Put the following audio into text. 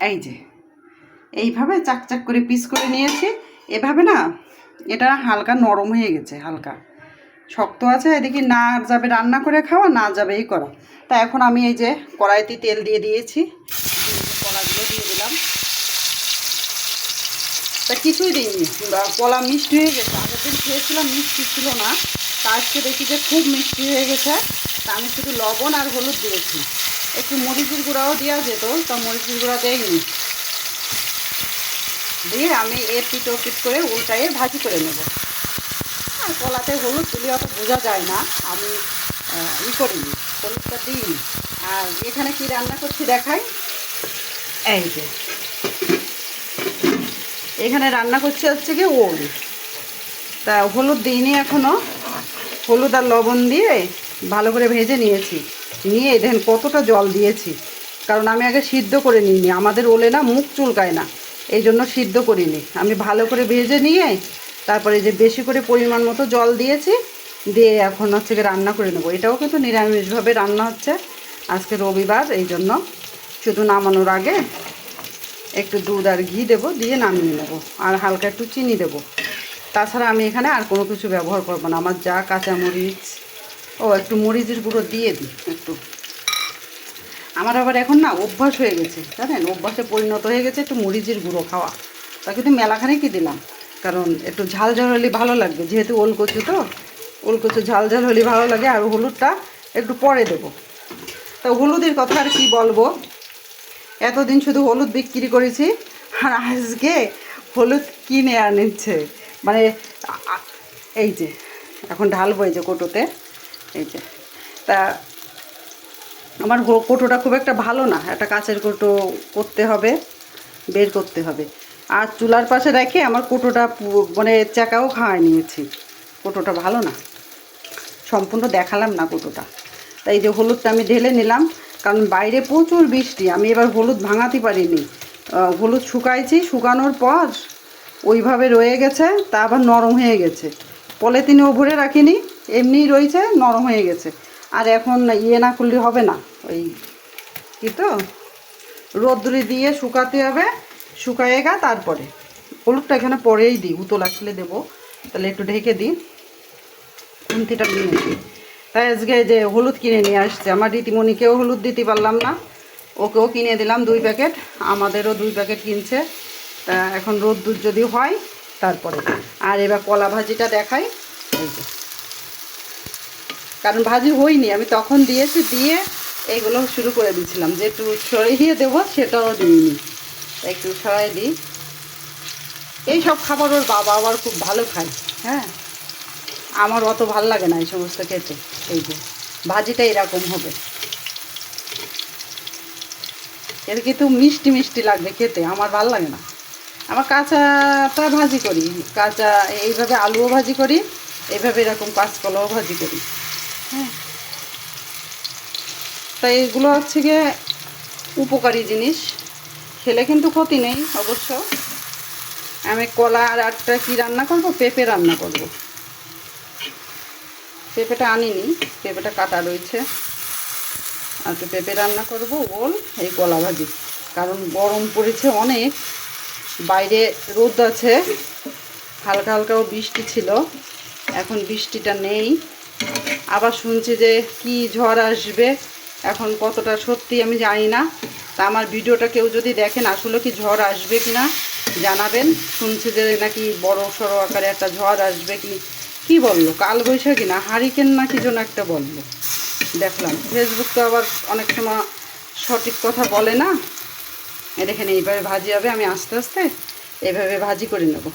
এই যে, এইভাবে চাক চাক করে পিস করে নিয়েছি। এভাবে না, এটা হালকা নরম হয়ে গেছে, হালকা। শক্ত আছে, এদিকে না যাবে রান্না করে খাওয়া, না যাবে এই করা। তা এখন আমি এই যে কড়াইতে তেল দিয়ে দিয়েছি। দিয়ে কলাগুলো দিয়ে দিলাম। তা কিছুই দিইনি। কলা মিষ্টি হয়ে গেছে। আগের দিন খেয়েছিলাম, মিষ্টি ছিল না। তা আজকে দেখি যে খুব মিষ্টি হয়ে গেছে। তা আমি শুধু লবণ আর হলুদ দিয়েছি। একটু মরিচের গুঁড়াও দেওয়া যেত, তা মরিচের গুঁড়া দেয়নি দিয়ে আমি এর পিট পিট করে উল্টায়ে ভাজি করে নেব। আর কলাতে হলুদ দিলে অত বোঝা যায় না, আমি ই করিনি, হলুদটা দিইনি। আর এখানে কি রান্না করছি দেখাই? এই যে। এখানে রান্না করছি হচ্ছে কি ওল। তা হলুদ দিইনি এখনও হলুদ আর লবণ দিয়ে ভালো করে ভেজে নিয়েছি। নিয়ে দেখেন কতটা জল দিয়েছি। কারণ আমি আগে সিদ্ধ করে নিইনি, আমাদের ওলে না মুখ চুলকায় না। এই জন্য সিদ্ধ করিনি। আমি ভালো করে ভেজে নিয়ে, তারপরে যে বেশি করে পরিমাণ মতো জল দিয়েছি, দিয়ে এখন হচ্ছে রান্না করে নেব। এটাও কিন্তু নিরামিষভাবে রান্না হচ্ছে আজকে রবিবার, এই জন্য শুধু নামানোর আগে একটু দুধ আর ঘি দেবো, দিয়ে নামিয়ে নেব। আর হালকা একটু চিনি দেবো। তাছাড়া আমি এখানে আর কোনো কিছু ব্যবহার করব না। আমার যা কাঁচামরিচ ও, একটু মরিচের গুঁড়ো দিয়ে দিই, একটু। আমার আবার এখন না অভ্যাস হয়ে গেছে, জানেন? অভ্যাসে পরিণত হয়ে গেছে একটু মরিচের গুঁড়ো খাওয়া। তা কিন্তু মেলাখানে কি দিলাম, কারণ একটু ঝাল ঝাল হলে ভালো লাগবে। যেহেতু ওল কচু তো ওল কচু ঝাল ঝাল হলে ভালো লাগে, আর হলুদটা একটু পরে দেবো। তা হলুদের কথা আর কি বলব? এতদিন শুধু হলুদ বিক্রি করেছি, আর আজকে হলুদ কিনে আনিচ্ছে। মানে এই যে, এখন ঢালবো এই যে কোটোতে। এই যে। তা আমার কোটোটা খুব একটা ভালো না, একটা কাচের কোটো করতে হবে, বের করতে হবে। আর চুলার পাশে রেখে আমার কোটোটা মানে চাকাও খাওয়াই নিয়েছি। কোটোটা ভালো না। সম্পূর্ণ দেখালাম না কোটোটা তাই যে হলুদটা আমি ঢেলে নিলাম, কারণ বাইরে প্রচুর বৃষ্টি, আমি এবার হলুদ ভাঙাতে পারিনি। হলুদ শুকাইছি, শুকানোর পর ওইভাবে রয়ে গেছে, তা আবার নরম হয়ে গেছে। পলিথিনেও ভরে রাখিনি। এমনিই রয়েছে, নরম হয়ে গেছে। আর এখন ইয়ে না করলে হবে না। ওই কি তো? রোদ্দুরে দিয়ে শুকাতে হবে, শুকায়ে গা, তারপরে। হলুদটা এখানে পরেই দিই, উতল আসলে দেবো। তাহলে একটু ঢেকে দিই। খুন্তিটা নিয়ে নিই। তাই আজকে যে হলুদ কিনে নিয়ে আসছে, আমার রীতিমণিকেও হলুদ দিতে পারলাম না। ওকেও কিনে দিলাম দুই প্যাকেট, আমাদেরও দুই প্যাকেট কিনছে। এখন রোদ্দুর যদি হয়, তারপরে। আর এবার কলা ভাজিটা দেখাই। কারণ ভাজি হয়নি। আমি তখন দিয়েছি, দিয়ে এইগুলো শুরু করে দিয়েছিলাম। যে একটু সরিয়ে দেবো, সেটাও দিইনি। একটু সরাই দিই। এই সব খাবার ওর বাবা আবার খুব ভালো খায় হ্যাঁ? আমার অত ভালো লাগে না এই সমস্ত খেতে। এই যে, ভাজিটা এরকম হবে। এর কিন্তু মিষ্টি মিষ্টি লাগবে খেতে, আমার ভালো লাগে না। আমার কাঁচাটা ভাজি করি, কাঁচা এইভাবে আলুও ভাজি করি, এইভাবে এরকম কাঁচকলাও ভাজি করি। হ্যাঁ। তাই এগুলো হচ্ছে গিয়ে উপকারী জিনিস। খেলে কিন্তু ক্ষতি নেই অবশ্য। আমি কলা আর একটা কী রান্না করব? পেঁপে রান্না করব। পেঁপেটা আনিনি, পেঁপেটা কাটা রয়েছে। আর তো পেঁপে রান্না করব, ওল, এই কলা ভাজি। কারণ গরম পড়েছে অনেক, বাইরে রোদ আছে, হালকা হালকাও বৃষ্টি ছিল। এখন বৃষ্টিটা নেই। আবার শুনছি যে কি ঝড় আসবে। এখন কতটা সত্যি আমি জানি না। তা আমার ভিডিওটা কেউ যদি দেখেন আসলে কি ঝড় আসবে কি না জানাবেন। শুনছি যে নাকি বড় সড়ো আকারে একটা ঝড় আসবে কি কি বলল? কাল বৈশাখী না হারিকেন না কি যেন একটা বলল। দেখলাম। ফেসবুক তো আবার অনেক সময় সঠিক কথা বলে না। দেখেন এইভাবে ভাজি হবে, আমি আস্তে আস্তে এভাবে ভাজি করে নেব।